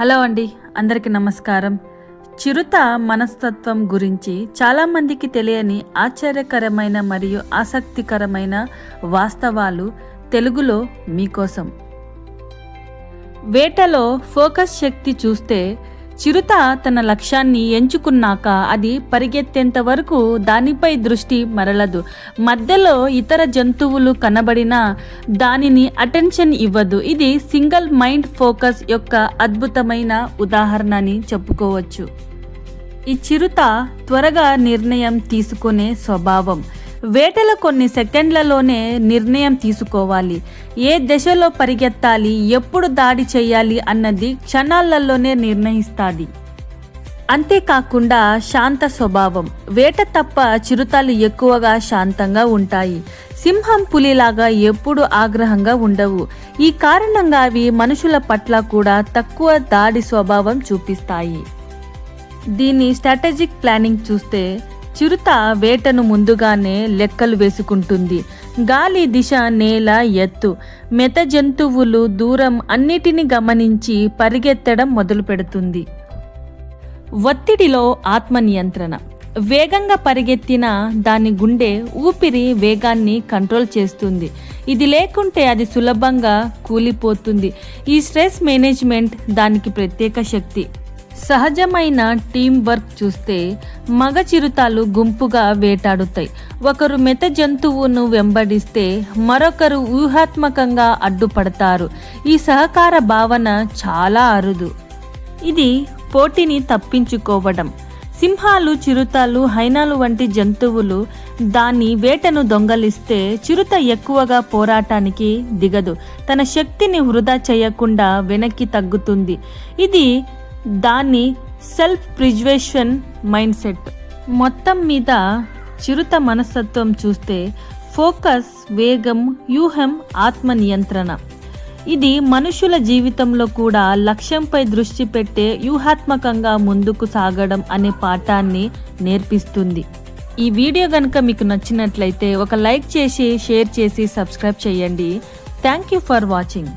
Hello అండి అందరికీ నమస్కారం. చిరుత మనస్తత్వం గురించి చాలామందికి తెలియని ఆశ్చర్యకరమైన మరియు ఆసక్తికరమైన వాస్తవాలు తెలుగులో మీకోసం. వేటలో ఫోకస్ శక్తి చూస్తే చిరుత తన లక్ష్యాన్ని ఎంచుకున్నాక అది పరిగెత్తేంత వరకు దానిపై దృష్టి మరలదు. మధ్యలో ఇతర జంతువులు కనబడినా దానిని అటెన్షన్ ఇవ్వదు. ఇది సింగిల్ మైండ్ ఫోకస్ యొక్క అద్భుతమైన ఉదాహరణ అని చెప్పుకోవచ్చు. ఈ చిరుత త్వరగా నిర్ణయం తీసుకునే స్వభావం. వేటలో కొన్ని సెకండ్లలోనే నిర్ణయం తీసుకోవాలి. ఏ దశలో పరిగెత్తాలి ఎప్పుడు దాడి చేయాలి అన్నది క్షణాలలోనే నిర్ణయిస్తాది. అంతేకాకుండా శాంత స్వభావం. వేట తప్ప చిరుతలు ఎక్కువగా శాంతంగా ఉంటాయి. సింహం పులిలాగా ఎప్పుడు ఆగ్రహంగా ఉండవు. ఈ కారణంగా అవి మనుషుల పట్ల కూడా తక్కువ దాడి స్వభావం చూపిస్తాయి. దీని స్ట్రాటజిక్ ప్లానింగ్ చూస్తే చిరుత వేటను ముందుగానే లెక్కలు వేసుకుంటుంది. గాలి దిశ నేల ఎత్తు. మెత జంతువులు దూరం అన్నిటిని గమనించి పరిగెత్తడం మొదలు పెడుతుంది ఒత్తిడిలో ఆత్మ నియంత్రణ వేగంగా పరిగెత్తిన దాని గుండె ఊపిరి వేగాన్ని కంట్రోల్ చేస్తుంది. ఇది లేకుంటే అది సులభంగా కూలిపోతుంది. ఈ స్ట్రెస్ మేనేజ్మెంట్ దానికి ప్రత్యేక శక్తి. సహజమైన టీం వర్క్ చూస్తే మగ చిరుతాలు గుంపుగా వేటాడుతాయి. ఒకరు మెత జంతువును వెంబడిస్తే మరొకరు వ్యూహాత్మకంగా అడ్డుపడతారు. ఈ సహకార భావన చాలా అరుదు. ఇది పోటీని తప్పించుకోవడం. సింహాలు చిరుతలు హైనాలు వంటి జంతువులు దాని వేటను దొంగలిస్తే చిరుత ఎక్కువగా పోరాటానికి దిగదు. తన శక్తిని వృధా చేయకుండా వెనక్కి తగ్గుతుంది. ఇది దాన్ని సెల్ఫ్ ప్రిజర్వేషన్ మైండ్ సెట్ మొత్తం మీద చిరుత మనస్తత్వం చూస్తే ఫోకస్ వేగం వ్యూహం ఆత్మ నియంత్రణ. ఇది మనుషుల జీవితంలో కూడా లక్ష్యంపై దృష్టి పెట్టే వ్యూహాత్మకంగా ముందుకు సాగడం అనే పాఠాన్ని నేర్పిస్తుంది. ఈ వీడియో కనుక మీకు నచ్చినట్లయితే ఒక లైక్ చేసి షేర్ చేసి సబ్స్క్రైబ్ చేయండి. Thank you for watching.